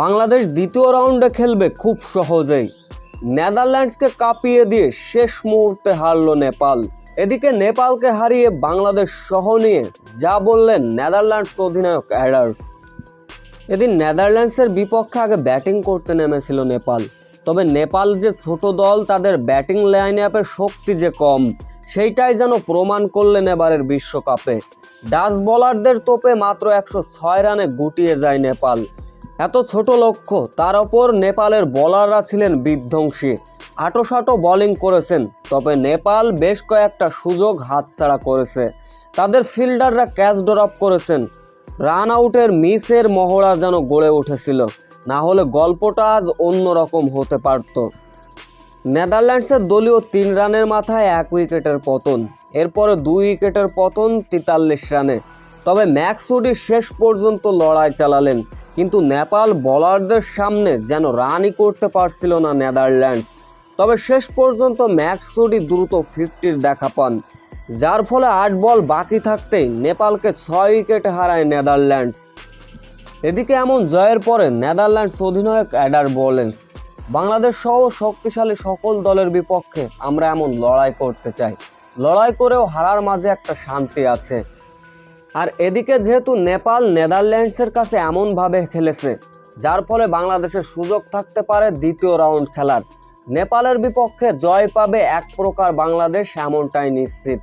বাংলাদেশ দ্বিতীয় রাউন্ডে খেলবে খুব সহজেই। নেদারল্যান্ডসকে কাঁপিয়ে দিয়ে শেষ মুহূর্তে হারল নেপাল। এদিকে নেপালকে হারিয়ে বাংলাদেশ সহ নিয়ে যা বললেন নেদারল্যান্ডস অধিনায়ক অ্যাডার্স এদিন নেদারল্যান্ডসের বিপক্ষে আগে ব্যাটিং করতে নেমেছিল নেপাল। তবে নেপাল যে ছোট দল, তাদের ব্যাটিং লাইন আপের শক্তি যে কম, সেইটাই যেন প্রমাণ করলেন এবারের বিশ্বকাপে। ডাচ বোলারদের তোপে মাত্র একশো ছয় রানে গুটিয়ে যায় নেপাল। এত ছোট লক্ষ্য, তার ওপর নেপালের বোলাররা ছিলেন বিধ্বংসী। আটোসাটো বোলিং করেছেন, তবে নেপাল বেশ কয়েকটা সুযোগ হাতছাড়া করেছে। তাদের ফিল্ডাররা ক্যাচ ড্রপ করেছেন। রান আউটের মিসের মহড়া যেন গড়ে উঠেছিল, না হলে গল্পটা আজ অন্যরকম হতে পারত। নেদারল্যান্ডসের দলীয় তিন রানের মাথায় এক উইকেটের পতন, এরপরে দুই উইকেটের পতন তেতাল্লিশ রানে। তবে ম্যাক্সুডি শেষ পর্যন্ত লড়াই চালালেন। কিন্তু নেপাল বোলারদের সামনে যেন রানই করতে পারছিল না নেদারল্যান্ডস। তবে শেষ পর্যন্ত ম্যাক্সুডি দ্রুত ফিফটির দেখা পান, যার ফলে আট বল বাকি থাকতেই নেপালকে ছয় উইকেটে হারায় নেদারল্যান্ডস। এদিকে এমন জয়ের পরে নেদারল্যান্ডস অধিনায়ক অ্যাডার বলেন বাংলাদেশ সহ শক্তিশালী সকল দলের বিপক্ষে আমরা এমন লড়াই করতে চাই। লড়াই করেও হারার মাঝে একটা শান্তি আছে। আর এদিকে যেহেতু নেপাল, নেদারল্যান্ডসের কাছে এমনভাবে খেলেছে, যার ফলে বাংলাদেশের সুযোগ থাকতে পারে দ্বিতীয় রাউন্ড খেলার। নেপালের বিপক্ষে জয় পাবে এক প্রকার বাংলাদেশ, এমনটাই নিশ্চিত।